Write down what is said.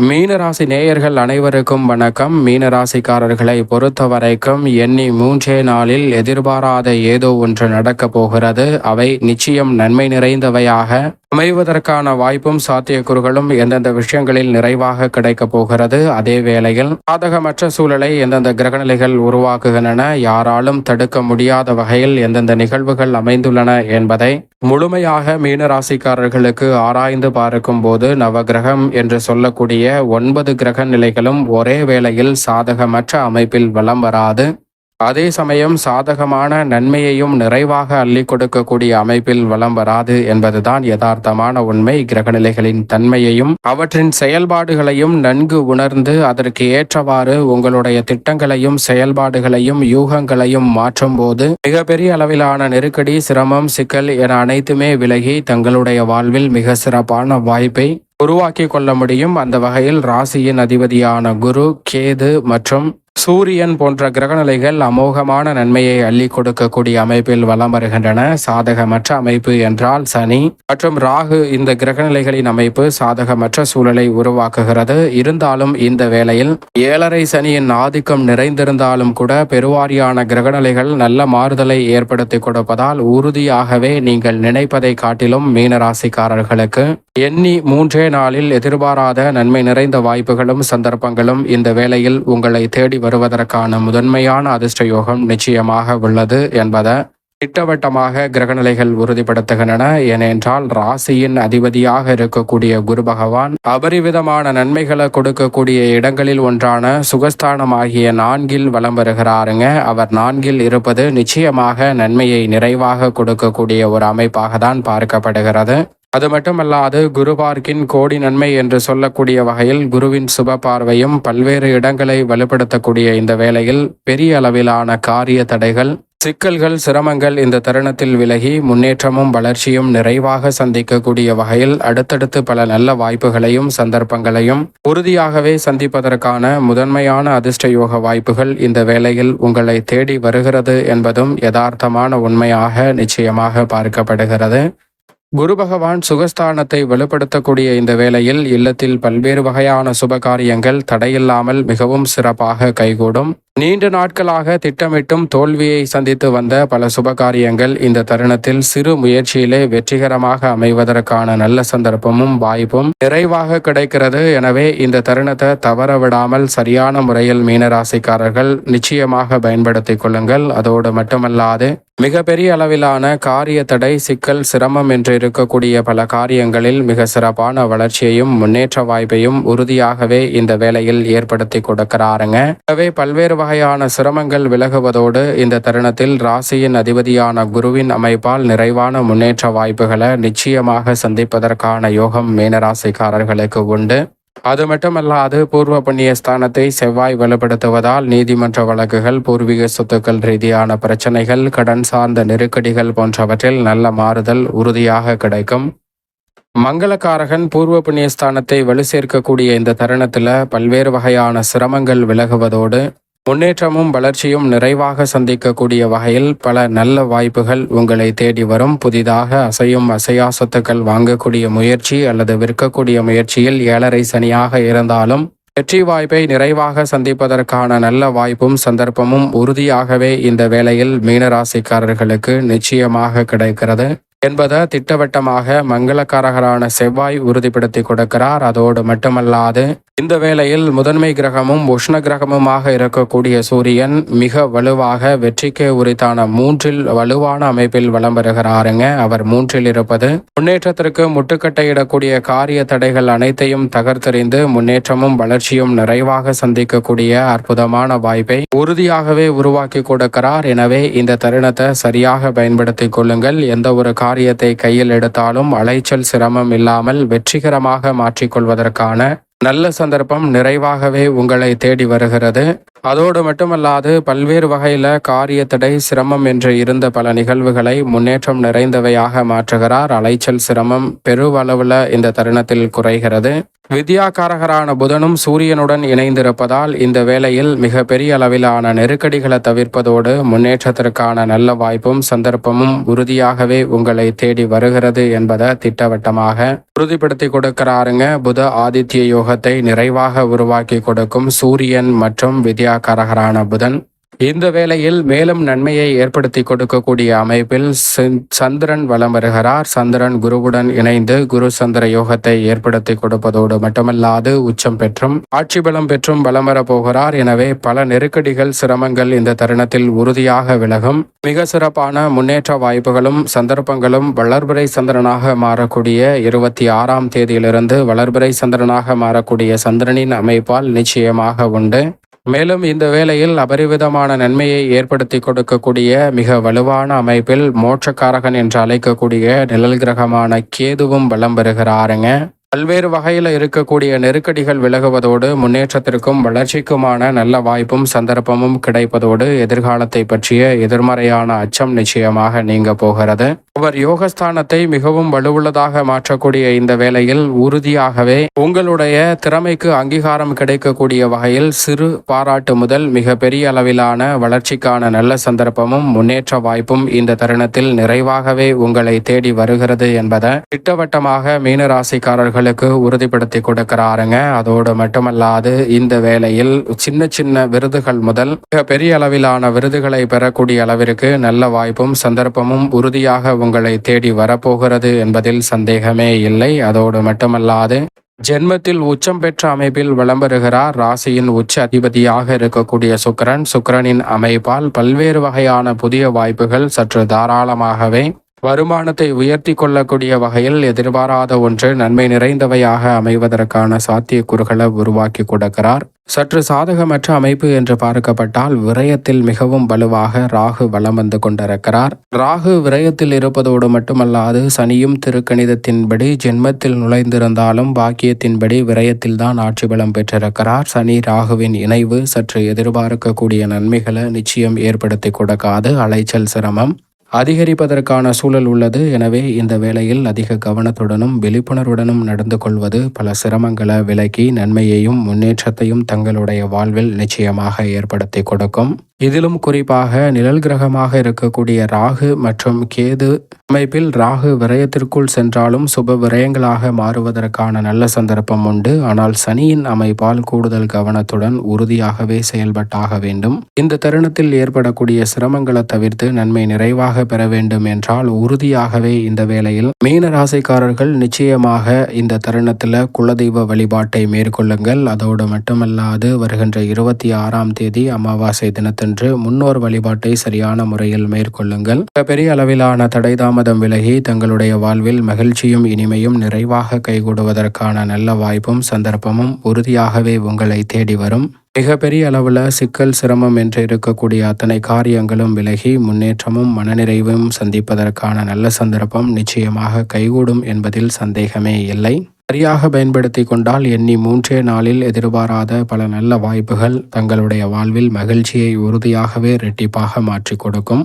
மீனராசி நேயர்கள் அனைவருக்கும் வணக்கம். மீனராசிக்காரர்களை பொறுத்த வரைக்கும் எண்ணி மூன்றே நாளில் எதிர்பாராத ஏதோ ஒன்று நடக்கப் போகிறது. அவை நிச்சயம் நன்மை நிறைந்தவையாக அமைவதற்கான வாய்ப்பும் சாத்தியக்கூறுகளும் எந்தெந்த விஷயங்களில் நிறைவாக கிடைக்கப் போகிறது அதே வேளையில் சாதகமற்ற சூழலை எந்தெந்த கிரகநிலைகள் உருவாக்குகின்றன யாராலும் தடுக்க முடியாத வகையில் எந்தெந்த நிகழ்வுகள் அமைந்துள்ளன என்பதை முழுமையாக மீனராசிக்காரர்களுக்கு ஆராய்ந்து பார்க்கும் போது நவகிரகம் என்று சொல்லக்கூடிய ஒன்பது கிரக நிலைகளும் ஒரே வேளையில் சாதகமற்ற அமைப்பில் வலம் வராது. அதே சமயம் சாதகமான நன்மையையும் நிறைவாக அள்ளி கொடுக்கக்கூடிய அமைப்பில் வலம் வராது என்பதுதான் யதார்த்தமான உண்மை. கிரகநிலைகளின் தன்மையையும் அவற்றின் செயல்பாடுகளையும் நன்கு உணர்ந்து அதற்கு ஏற்றவாறு உங்களுடைய திட்டங்களையும் செயல்பாடுகளையும் யூகங்களையும் மாற்றும் போது மிகப்பெரிய அளவிலான நெருக்கடி சிரமம் சிக்கல் என அனைத்துமே விலகி தங்களுடைய வாழ்வில் மிக சிறப்பான வாய்ப்பை உருவாக்கி கொள்ள முடியும். அந்த வகையில் ராசியின் அதிபதியான குரு கேது மற்றும் சூரியன் போன்ற கிரகநிலைகள் அமோகமான நன்மையை அள்ளி கொடுக்கக்கூடிய அமைப்பில் வலம் வருகின்றன. சாதகமற்ற அமைப்பு என்றால் சனி. மற்றும் ராகு இந்த கிரகநிலைகளின் அமைப்பு சாதகமற்ற சூழலை உருவாக்குகிறது. இருந்தாலும் இந்த வேளையில் ஏழரை சனியின் ஆதிக்கம் நிறைந்திருந்தாலும் கூட பெருவாரியான கிரகநிலைகள் நல்ல மாறுதலை ஏற்படுத்தி கொடுப்பதால் உறுதியாகவே நீங்கள் நினைப்பதை காட்டிலும் மீனராசிக்காரர்களுக்கு எண்ணி மூன்றே நாளில் எதிர்பாராத நன்மை நிறைந்த வாய்ப்புகளும் சந்தர்ப்பங்களும் இந்த வேளையில் உங்களை தேடி வருவதற்கான முதன்மையான அதிர்ஷ்ட யோகம் நிச்சயமாக உள்ளது என்பதை திட்டவட்டமாக கிரகநிலைகள் உறுதிப்படுத்துகின்றன. ஏனென்றால் ராசியின் அதிபதியாக இருக்கக்கூடிய குரு பகவான் அபரிவிதமான நன்மைகளை கொடுக்கக்கூடிய இடங்களில் ஒன்றான சுகஸ்தானமாகிய நான்கில் வலம் வருகிறாருங்க. அவர் நான்கில் இருப்பது நிச்சயமாக நன்மையை நிறைவாக கொடுக்கக்கூடிய ஒரு அமைப்பாக தான் பார்க்கப்படுகிறது. அது மட்டுமல்லாது குரு பார்க்கின் கோடி நன்மை என்று சொல்லக்கூடிய வகையில் குருவின் சுப பார்வையும் பல்வேறு இடங்களை வலுப்படுத்தக்கூடிய இந்த வேளையில் பெரிய அளவிலான காரிய தடைகள் சிக்கல்கள் சிரமங்கள் இந்த தருணத்தில் விலகி முன்னேற்றமும் வளர்ச்சியும் நிறைவாக சந்திக்கக்கூடிய வகையில் அடுத்தடுத்து பல நல்ல வாய்ப்புகளையும் சந்தர்ப்பங்களையும் உறுதியாகவே சந்திப்பதற்கான முதன்மையான அதிர்ஷ்ட யோக வாய்ப்புகள் இந்த வேளையில் உங்களை தேடி வருகிறது என்பதும் யதார்த்தமான உண்மையாக நிச்சயமாக பார்க்கப்படுகிறது. குரு பகவான் சுகஸ்தானத்தை வலுப்படுத்தக்கூடிய இந்த வேளையில் இல்லத்தில் பல்வேறு வகையான சுப காரியங்கள் தடையில்லாமல் மிகவும் சிறப்பாக கைகூடும். நீண்ட நாட்களாக திட்டமிட்டும் தோல்வியை சந்தித்து வந்த பல சுபகாரியங்கள் இந்த தருணத்தில் சிறு முயற்சியிலே வெற்றிகரமாக அமைவதற்கான நல்ல சந்தர்ப்பமும் வாய்ப்பும் நிறைவாக கிடைக்கிறது. எனவே இந்த தருணத்தை தவற விடாமல் சரியான முறையில் மீனராசிக்காரர்கள் நிச்சயமாக பயன்படுத்திக் கொள்ளுங்கள். அதோடு மட்டுமல்லாது மிகப்பெரிய அளவிலான காரிய தடை சிக்கல் சிரமம் என்று இருக்கக்கூடிய பல காரியங்களில் மிக சிறப்பான வளர்ச்சியையும் முன்னேற்ற வாய்ப்பையும் உறுதியாகவே இந்த வேளையில் ஏற்படுத்தி கொடுக்கிறாருங்க. எனவே பல்வேறு வகையான சிரமங்கள் விலகுவதோடு இந்த தருணத்தில் ராசியின் அதிபதியான குருவின் அமைப்பால் நிறைவான முன்னேற்ற வாய்ப்புகளை நிச்சயமாக சந்திப்பதற்கான யோகம் மீனராசிக்காரர்களுக்கு உண்டு. அது மட்டுமல்லாது பூர்வ புண்ணிய ஸ்தானத்தை செவ்வாய் வலுப்படுத்துவதால் நீதிமன்ற வழக்குகள் பூர்வீக சொத்துக்கள் ரீதியான பிரச்சனைகள் கடன் சார்ந்த நெருக்கடிகள் போன்றவற்றில் நல்ல மாறுதல் உறுதியாக கிடைக்கும். மங்களக்காரகன் பூர்வ புண்ணிய ஸ்தானத்தை வலு சேர்க்கக்கூடிய இந்த தருணத்தில் பல்வேறு வகையான சிரமங்கள் விலகுவதோடு முன்னேற்றமும் வளர்ச்சியும் நிறைவாக சந்திக்கக்கூடிய வகையில் பல நல்ல வாய்ப்புகள் உங்களை தேடி வரும். புதிதாக அசையும் அசையா சொத்துக்கள் வாங்கக்கூடிய முயற்சி அல்லது விற்கக்கூடிய முயற்சியில் ஏழரை சனியாக இருந்தாலும் வெற்றி வாய்ப்பை நிறைவாக சந்திப்பதற்கான நல்ல வாய்ப்பும் சந்தர்ப்பமும் உறுதியாகவே இந்த வேளையில் மீனராசிக்காரர்களுக்கு நிச்சயமாக கிடைக்கிறது என்பதை திட்டவட்டமாக மங்களக்காரகரான செவ்வாய் உறுதிப்படுத்தி கொடுக்கிறார். அதோடு மட்டுமல்லாது இந்த வேளையில் முதன்மை கிரகமும் உஷ்ண கிரகமுமாக இருக்கக்கூடிய சூரியன் மிக வலுவாக வெற்றிக்கு உரித்தான மூன்றில் வலுவான அமைப்பில் வலம் வருகிறாருங்க. அவர் மூன்றில் இருப்பது முன்னேற்றத்திற்கு முட்டுக்கட்டையிடக்கூடிய காரிய தடைகள் அனைத்தையும் தகர்த்தெறிந்து முன்னேற்றமும் வளர்ச்சியும் நிறைவாக சந்திக்கக்கூடிய அற்புதமான வாய்ப்பை உறுதியாகவே உருவாக்கி கொடுக்கிறார். எனவே இந்த தருணத்தை சரியாக பயன்படுத்திக் கொள்ளுங்கள். எந்த ஒரு காரியத்தை கையில் எடுத்தாலும் அலைச்சல் சிரமம் இல்லாமல் வெற்றிகரமாக மாற்றிக்கொள்வதற்கான நல்ல சந்தர்ப்பம் நிறைவாகவே உங்களை தேடி வருகிறது. அதோடு மட்டுமல்லாது பல்வேறு வகையில் காரிய தடை சிரமம் என்று இருந்த பல நிகழ்வுகளை முன்னேற்றம் நிறைந்தவையாக மாற்றுகிறார். அலைச்சல் சிரமம் பெருவளவில் இந்த தருணத்தில் குறைகிறது. வித்யாகாரகரான புதனும் சூரியனுடன் இணைந்திருப்பதால் இந்த வேளையில் மிக பெரிய அளவிலான நெருக்கடிகளை தவிர்ப்பதோடு முன்னேற்றத்திற்கான நல்ல வாய்ப்பும் சந்தர்ப்பமும் உறுதியாகவே உங்களை தேடி வருகிறது என்பதை திட்டவட்டமாக உறுதிப்படுத்தி கொடுக்கிறாருங்க. புத ஆதித்ய யோகத்தை நிறைவாக உருவாக்கி கொடுக்கும் சூரியன் மற்றும் வித்யாகாரகரான புதன். இந்த வேளையில் மேலும் நன்மையை ஏற்படுத்தி கொடுக்கக்கூடிய அமைப்பில் சந்திரன் வலம் வருகிறார். சந்திரன் குருவுடன் இணைந்து குரு சந்திர யோகத்தை ஏற்படுத்தி கொடுப்பதோடு மட்டுமல்லாது உச்சம் பெற்றும் ஆட்சி பலம் பெற்றும் வலம் வர போகிறார். எனவே பல நெருக்கடிகள் சிரமங்கள் இந்த தருணத்தில் உறுதியாக விலகும். மிக சிறப்பான முன்னேற்ற வாய்ப்புகளும் சந்தர்ப்பங்களும் வளர்பிறை சந்திரனாக மாறக்கூடிய இருபத்தி ஆறாம் தேதியிலிருந்து வளர்பிறை சந்திரனாக மாறக்கூடிய சந்திரனின் அமைப்பால் நிச்சயமாக உண்டு. மேலும் இந்த வேளையில் அபரிவிதமான நன்மையை ஏற்படுத்தி கொடுக்கக்கூடிய மிக வலுவான அமைப்பில் மோட்சக்காரகன் என்று அழைக்கக்கூடிய நிழல் கிரகமான கேதுவும் வலம் பெறுகிறாருங்க பல்வேறு வகையில் இருக்கக்கூடிய நெருக்கடிகள் விலகுவதோடு முன்னேற்றத்திற்கும் வளர்ச்சிக்குமான நல்ல வாய்ப்பும் சந்தர்ப்பமும் கிடைப்பதோடு எதிர்காலத்தை பற்றிய எதிர்மறையான அச்சம் நிச்சயமாக நீங்க போகிறது. அவர் யோகஸ்தானத்தை மிகவும் வலுவுள்ளதாக மாற்றக்கூடிய இந்த வேளையில் உறுதியாகவே உங்களுடைய திறமைக்கு அங்கீகாரம் கிடைக்கக்கூடிய வகையில் சிறு பாராட்டு முதல் மிக பெரிய அளவிலான வளர்ச்சிக்கான நல்ல சந்தர்ப்பமும் முன்னேற்ற வாய்ப்பும் இந்த தருணத்தில் நிறைவாகவே உங்களை தேடி வருகிறது என்பதை திட்டவட்டமாக மீனராசிக்காரர்கள் உங்களுக்கு உறுதிப்படுத்தி கொடுக்கிறாருங்க. அதோடு மட்டுமல்லாது இந்த வேளையில் சின்ன சின்ன விருதுகள் முதல் மிக பெரிய அளவிலான விருதுகளை பெறக்கூடிய அளவிற்கு நல்ல வாய்ப்பும் சந்தர்ப்பமும் உறுதியாக உங்களை தேடி வரப்போகிறது என்பதில் சந்தேகமே இல்லை. அதோடு மட்டுமல்லாது ஜென்மத்தில் உச்சம் பெற்ற அமைப்பில் விளம்பருகிறார். ராசியின் உச்ச அதிபதியாக இருக்கக்கூடிய சுக்கரன். சுக்கரனின் அமைப்பால் பல்வேறு வகையான புதிய வாய்ப்புகள் சற்று தாராளமாகவே வருமானத்தை உயர்த்தி கொள்ளக்கூடிய வகையில் எதிர்பாராத ஒன்று நன்மை நிறைந்தவையாக அமைவதற்கான சாத்தியக்கூறுகளை உருவாக்கி கொடுக்கிறார். சற்று சாதகமற்ற அமைப்பு என்று பார்க்கப்பட்டால் விரயத்தில் மிகவும் வலுவாக ராகு வலம் வந்து கொண்டிருக்கிறார். ராகு விரயத்தில் இருப்பதோடு மட்டுமல்லாது சனியும் திருக்கணிதத்தின்படி ஜென்மத்தில் நுழைந்திருந்தாலும் பாக்கியத்தின்படி விரயத்தில் தான் ஆட்சி பலம் பெற்றிருக்கிறார். சனி ராகுவின் இணைவு சற்று எதிர்பார்க்கக்கூடிய நன்மைகளை நிச்சயம் ஏற்படுத்தி கொடுக்காது. அலைச்சல் சிரமம். அதிகரிப்பதற்கான சூழல் உள்ளது. எனவே இந்த வேளையில் அதிக கவனத்துடனும் விழிப்புணர்வுடனும் நடந்து கொள்வது பல சிரமங்களை விலக்கி நன்மையையும் முன்னேற்றத்தையும் தங்களுடைய வாழ்வில் நிச்சயமாக ஏற்படுத்தி கொடுக்கும். இதிலும் குறிப்பாக நிழல் கிரகமாக இருக்கக்கூடிய ராகு மற்றும் கேது அமைப்பில் ராகு விரயத்திற்குள் சென்றாலும் சுப விரயங்களாக மாறுவதற்கான நல்ல சந்தர்ப்பம் உண்டு. ஆனால் சனியின் அமைப்பால் கூடுதல் கவனத்துடன் உறுதியாகவே செயல்பட்டாக வேண்டும். இந்த தருணத்தில் ஏற்படக்கூடிய சிரமங்களை தவிர்த்து நன்மை நிறைவாக பெற வேண்டும் என்றால் உறுதியாகவே இந்த வேளையில் மீன ராசிக்காரர்கள் நிச்சயமாக இந்த தருணத்தில் குலதெய்வ வழிபாட்டை மேற்கொள்ளுங்கள். அதோடு மட்டுமல்லாது வருகின்ற இருபத்தி ஆறாம் தேதி அமாவாசை தினத்தன்று சென்று முன்னோர் வழிபாட்டை சரியான முறையில் மேற்கொள்ளுங்கள். பெரிய அளவிலான தடை தாமதம் விலகி தங்களுடைய வாழ்வில் மகிழ்ச்சியும் இனிமையும் நிறைவாக கைகூடுவதற்கான நல்ல வாய்ப்பும் சந்தர்ப்பமும் உறுதியாகவே உங்களை தேடி வரும். மிகப்பெரிய அளவில் சிக்கல் சிரமம் என்று இருக்கக்கூடிய அத்தனை காரியங்களும் விலகி முன்னேற்றமும் மனநிறைவும் சந்திப்பதற்கான நல்ல சந்தர்ப்பம் நிச்சயமாக கைகூடும் என்பதில் சந்தேகமே இல்லை. சரியாக பயன்படுத்தி கொண்டால் எண்ணி மூன்றே நாளில் எதிர்பாராத பல நல்ல வாய்ப்புகள் தங்களுடைய வாழ்வில் மகிழ்ச்சியை உறுதியாகவே ரெட்டிப்பாக மாற்றி கொடுக்கும்.